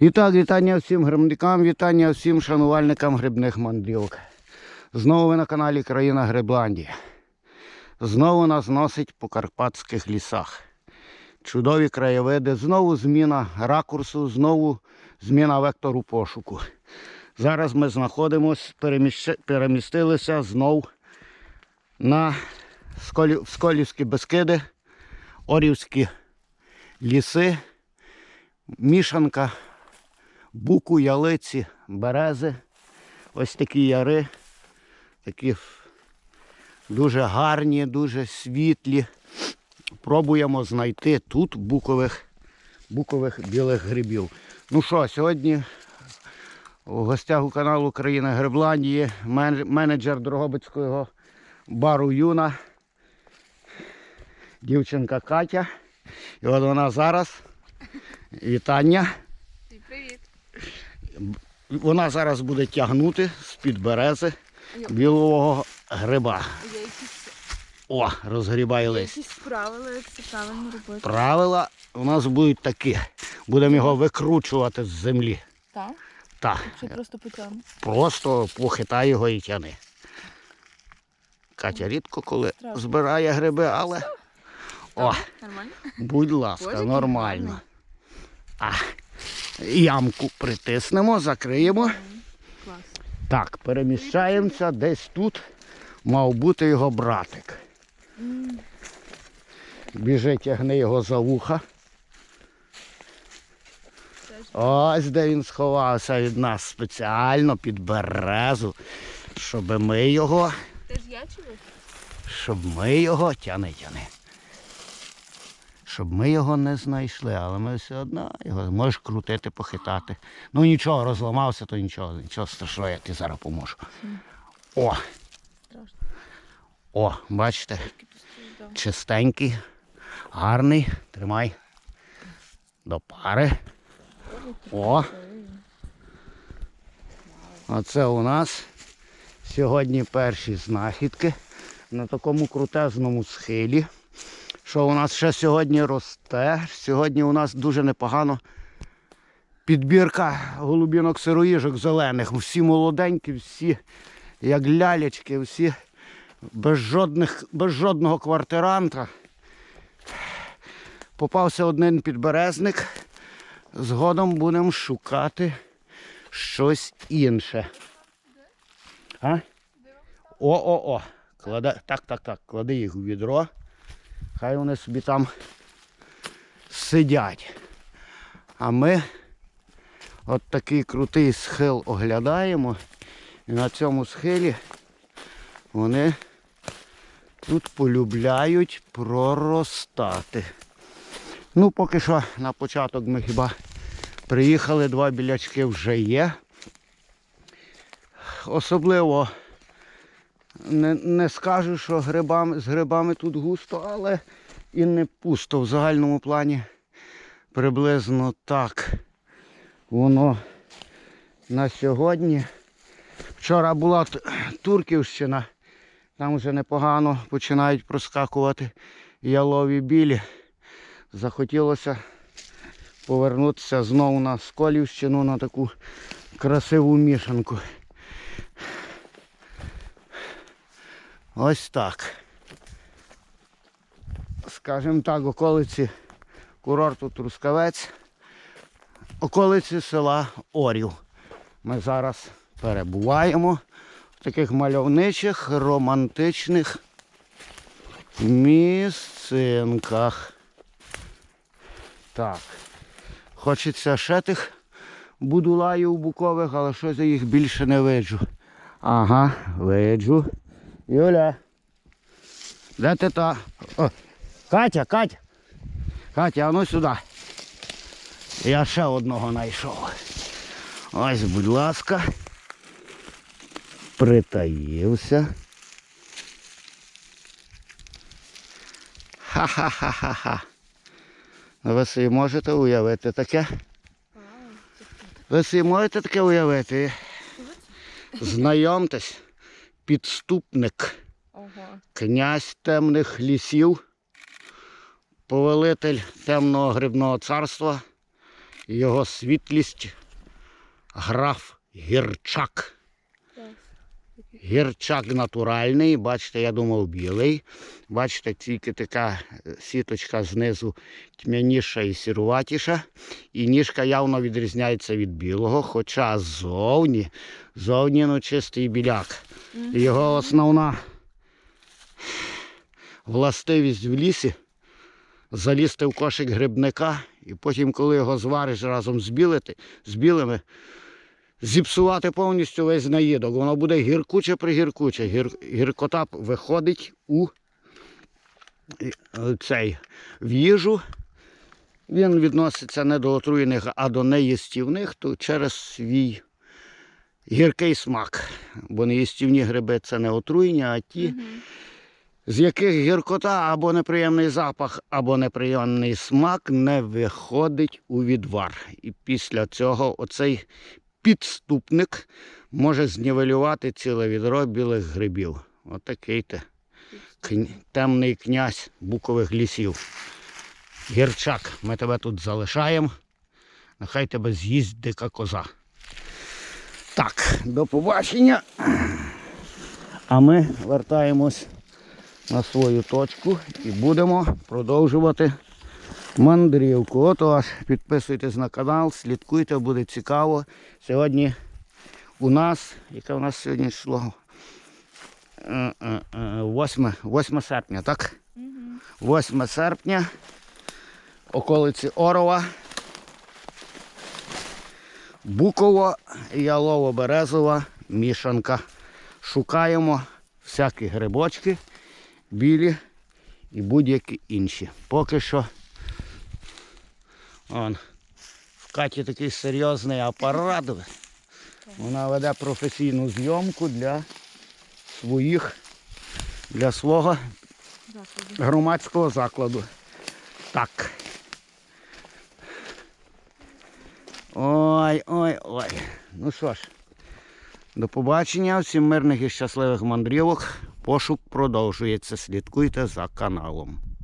І так, вітання всім грибникам, вітання всім шанувальникам грибних мандрівок. Знову ви на каналі Країна Грибландія. Знову нас носить по карпатських лісах. Чудові краєвиди, знову зміна ракурсу, знову зміна вектору пошуку. Зараз ми знаходимося, перемістилися знов на Сколі... Сколівські Бескиди, Орівські ліси, мішанка буку, ялиці, берези. Ось такі яри, такі дуже гарні, дуже світлі. Пробуємо знайти тут букових, букових білих грибів. Ну що, сьогодні у гостях у каналу Країна Грибландії менеджер Дрогобицького бару Юна, дівчинка Катя. І от вона зараз. Вітання. Вона зараз буде тягнути з-під берези білого гриба. О, розгрібає лист. якісь правила, як це правильно робити. Правила у нас будуть такі. Будемо його викручувати з землі. Так? Так, Чи просто потягну? просто похитай його і тяни. Катя рідко коли Страшно. збирає гриби, але о, Нормально? будь ласка, Боже, який нормально. А, ямку притиснемо, закриємо. Клас. Так, переміщаємося десь тут. Мав бути його братик. Біжи, тягни його за вуха. Ось де він сховався від нас спеціально під березу, щоб ми його, Теж я чи щоб ми його тяни, тяни. Щоб ми його не знайшли, але ми все одно його можеш крутити, похитати. Ну нічого, розламався, то нічого, нічого страшного, я тобі зараз поможу. О, о, бачите, чистенький, гарний. Тримай. До пари. О. Оце у нас сьогодні перші знахідки на такому крутезному схилі. Що у нас ще сьогодні росте. Сьогодні у нас дуже непогано підбірка голубінок сироїжок зелених. Всі молоденькі, всі як лялечки, всі без, жодних, без жодного квартиранта. Попався один підберезник. Згодом будемо шукати щось інше. О-о-о. Кладе... Так, так, так. Клади їх у відро. Хай вони собі там сидять. А ми от такий крутий схил оглядаємо. І на цьому схилі вони тут полюбляють проростати. Ну, поки що на початок ми хіба приїхали, два білячки вже є. Особливо не, не скажу, що грибами, з грибами тут густо, але і не пусто в загальному плані. Приблизно так воно на сьогодні. Вчора була Турківщина, там вже непогано починають проскакувати ялові білі. Захотілося повернутися знову на Сколівщину на таку красиву мішанку. Ось так. Скажімо так, околиці курорту Трускавець, околиці села Орів. Ми зараз перебуваємо в таких мальовничих, романтичних місцинках. Так. Хочеться ще тих будулаїв букових, але щось я їх більше не виджу. Ага, виджу. Юля. Де ти та? О, Катя, Катя. Катя, а ну сюди. Я ще одного знайшов. Ось, будь ласка. Притаївся. Ха-ха-ха-ха-ха. Ви собі можете уявити таке? Ви собі можете таке уявити? Знайомтесь, підступник, Ого. князь темних лісів, повелитель темного грибного царства його світлість граф Гірчак. Гірчак натуральний, бачите, я думав білий. Бачите, тільки така е, сіточка знизу тьмяніша і сіруватіша. І ніжка явно відрізняється від білого, хоча ззовні, ззовні ну, чистий біляк. Його основна властивість в лісі залізти в кошик грибника і потім, коли його звариш разом з білими, зіпсувати повністю весь наїдок. Воно буде гіркуче пригіркуче. Гір, гіркота виходить у е, цей, в їжу. Він відноситься не до отруєних, а до неїстівних, то через свій гіркий смак. Бо неїстівні гриби це не отруєння, а ті, з яких гіркота або неприємний запах, або неприємний смак не виходить у відвар. І після цього оцей підступник може знівелювати ціле відро білих грибів. Отакий кн- темний князь букових лісів. Гірчак, ми тебе тут залишаємо. Нехай тебе з'їсть дика коза. Так, до побачення. А ми вертаємось на свою точку і будемо продовжувати мандрівку. Отож, підписуйтесь на канал, слідкуйте, буде цікаво. Сьогодні у нас, яке у нас сьогодні е, 8, 8 серпня, так? 8 серпня, околиці Орова. Буково, ялово-березова мішанка. Шукаємо всякі грибочки, білі і будь-які інші. Поки що он, в Каті такий серйозний апарат. Вона веде професійну зйомку для своїх, для свого громадського закладу. Так. Ой, ой, ой. Ну що ж, до побачення, всім мирних і щасливих мандрівок. Пошук продовжується. Слідкуйте за каналом.